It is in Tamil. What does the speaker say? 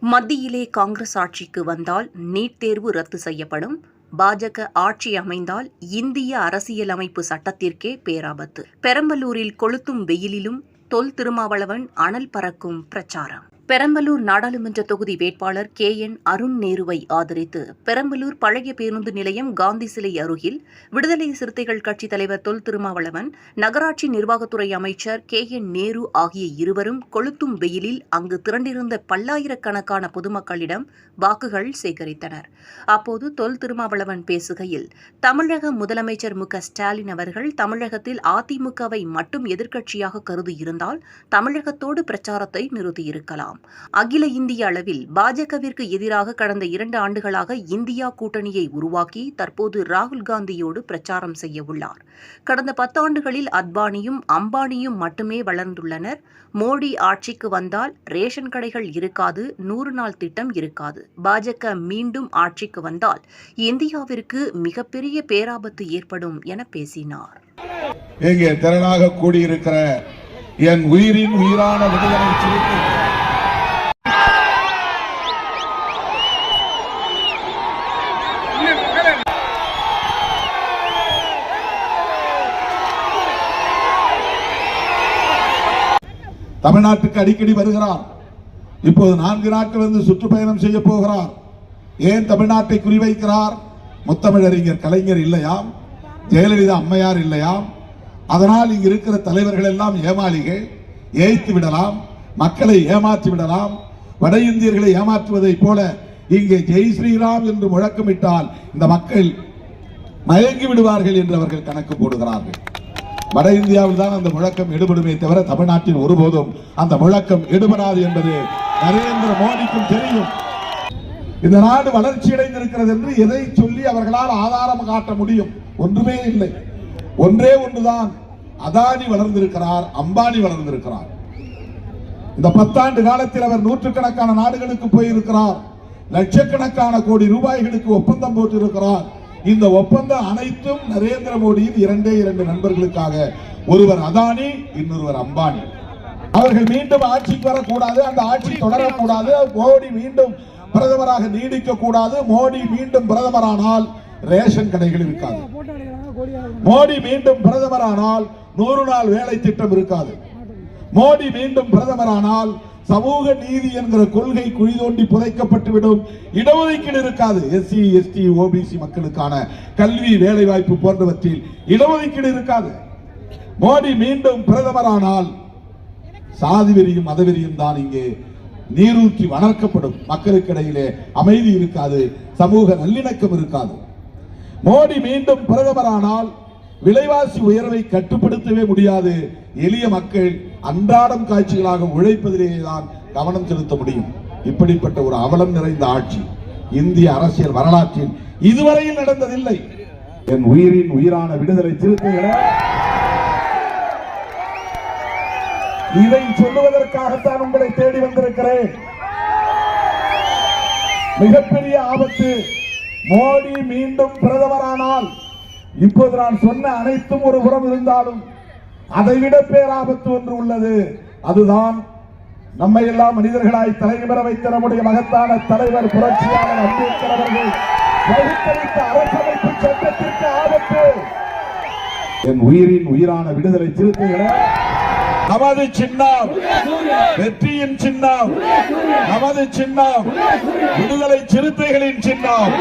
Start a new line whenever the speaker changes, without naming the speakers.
மத்தியிலே காங்கிரஸ் ஆட்சிக்கு வந்தால் நீட் தேர்வு ரத்து செய்யப்படும். பாஜக ஆட்சி அமைந்தால் இந்திய அரசியலமைப்பு சட்டத்திற்கே பேராபத்து. பெரம்பலூரில் கொளுத்தும் வெயிலிலும் தொல் திருமாவளவன் அனல் பறக்கும் பிரச்சாரம். பெரம்பலூர் நாடாளுமன்ற தொகுதி வேட்பாளர் கே என் அருண் நேருவை ஆதரித்து பெரம்பலூர் பழைய பேருந்து நிலையம் காந்தி சிலை அருகில் விடுதலை சிறுத்தைகள் கட்சித் தலைவர் தொல் திருமாவளவன் நகராட்சி நிர்வாகத்துறை அமைச்சர் கே என் நேரு ஆகிய இருவரும் கொளுத்தும் வெயிலில் அங்கு திரண்டிருந்த பல்லாயிரக்கணக்கான பொதுமக்களிடம் வாக்குகள் சேகரித்தனர். அப்போது தொல் திருமாவளவன் பேசுகையில் தமிழக முதலமைச்சர் மு. ஸ்டாலின் அவர்கள் தமிழகத்தில் அதிமுகவை மட்டும் எதிர்க்கட்சியாக கருதியிருந்தால் தமிழகத்தோடு பிரச்சாரத்தை நிறுத்தியிருக்கலாம். அகில இந்திய அளவில் பாஜகவிற்கு எதிராக கடந்த இரண்டு ஆண்டுகளாக இந்தியா கூட்டணியை உருவாக்கி தற்போது ராகுல் காந்தியோடு பிரச்சாரம் செய்ய உள்ளார். கடந்த பத்தாண்டுகளில் அத்வானியும் அம்பானியும் மட்டுமே வளர்ந்துள்ளனர். மோடி ஆட்சிக்கு வந்தால் ரேஷன் கடைகள் இருக்காது நூறு நாள் திட்டம் இருக்காது. பாஜக மீண்டும் ஆட்சிக்கு வந்தால் இந்தியாவிற்கு மிகப்பெரிய பேராபத்து ஏற்படும் என பேசினார்.
இங்கே திரளாக கூடியிருக்கிற என் உயிரின் உயிரான விடுதலை தமிழ்நாட்டுக்கு அடிக்கடி வருகிறார். இப்போது நான்கு நாட்கள் வந்து சுற்றுப்பயணம் செய்ய போகிறார். ஏன் தமிழ்நாட்டை குறிவைக்கிறார்? முத்தமிழறிஞர் கலைஞர் இல்லையாம் ஜெயலலிதா அம்மையார் இல்லையாம் அதனால் இங்கு இருக்கிற தலைவர்கள் எல்லாம் ஏமாளிகள் ஏய்த்து விடலாம் மக்களை ஏமாற்றி விடலாம் வட இந்தியர்களை ஏமாற்றுவதைப் போல இங்கே ஜெய் ஸ்ரீராம் என்று முழக்கமிட்டால் இந்த மக்கள் மயங்கி விடுவார்கள் என்று அவர்கள் கணக்கு போடுகிறார்கள். வட இந்தியாவில் தான் அந்த முழக்கம் எடுபடுமே தவிர தமிழ்நாட்டில் ஒருபோதும் அந்த முழக்கம் எடுபடாது என்பது நரேந்திர மோடிக்கும் தெரியும். இந்த நாடு வளர்ச்சி அடைந்திருக்கிறது என்று எதை சொல்லி அவர்களால் ஆதாரம் காட்ட முடியும்? ஒன்றுமே இல்லை. ஒன்றே ஒன்றுதான். அதானி வளர்ந்திருக்கிறார் அம்பானி வளர்ந்திருக்கிறார். இந்த பத்தாண்டு காலத்தில் அவர் நூற்றுக்கணக்கான நாடுகளுக்கு போயிருக்கிறார். லட்சக்கணக்கான கோடி ரூபாய்களுக்கு ஒப்பந்தம் போட்டிருக்கிறார். இந்த ஒப்பந்தம் அனைத்தும் நரேந்திர மோடியின் இரண்டே இரண்டு நண்பர்களுக்காக. ஒருவர் அதானி இன்னொருவர் அம்பானி. அவர்கள் மீண்டும் ஆட்சிக்கு வரக்கூடாது அந்த ஆட்சி தொடரக்கூடாது. மோடி மீண்டும் பிரதமராக நீடிக்க கூடாது மோடி மீண்டும் பிரதமரானால் ரேஷன் கடைகள் இருக்காது. மோடி மீண்டும் பிரதமரானால் நூறு நாள் வேலை திட்டம் இருக்காது. மோடி மீண்டும் பிரதமரானால் சமூக நீதி என்கிற கொள்கை குழி தோண்டி புதைக்கப்பட்டுவிடும் இடஒதுக்கீடு இருக்காது. எஸ்சி எஸ்டி ஓபிசி மக்களுக்கான கல்வி வேலை வாய்ப்பு போன்றவற்றில் இடஒதுக்கீடு இருக்காது. மோடி மீண்டும் பிரதமரானால் சாதி வெறியும் மதவெறியும் தான் இங்கே நீரூற்றி வளர்க்கப்படும். மக்களுக்கிடையிலே அமைதி இருக்காது சமூக நல்லிணக்கம் இருக்காது. மோடி மீண்டும் பிரதமரானால் விலைவாசி உயர்வை கட்டுப்படுத்தவே முடியாது. எளிய மக்கள் அன்றாடம் காட்சிகளாக உழைப்பதிலேயே தான் கவனம் செலுத்த முடியும். இப்படிப்பட்ட ஒரு அவலம் நிறைந்த ஆட்சி இந்திய அரசியல் வரலாற்றில் இதுவரையில் நடந்ததில்லை. என் உயிரின் உயிரான விடுதலை சிறுத்தைகளே இதை சொல்லுவதற்காகத்தான் உங்களை தேடி வந்திருக்கிறேன். மிகப்பெரிய ஆபத்து மோடி மீண்டும் பிரதமரானால் இப்போது நான் சொன்ன அனைத்தும் ஒரு புறம் இருந்தாலும் அதைவிட பேராபத்து ஒன்று உள்ளது. அதுதான் நம்மை எல்லாம் மனிதர்களாய் தலைவர வைத்த நம்முடைய மகத்தான தலைவர் புரட்சியாளர் அம்பேத்கர் அவர்கள் அரசமைப்பு சட்டத்திற்கு ஆபத்து. என் உயிரின் உயிரான விடுதலை சிறுத்தைகளை நமது சின்னம் வெற்றியின் சின்னம் நமது சின்னம் விடுதலை சிறுத்தைகளின் சின்னம்.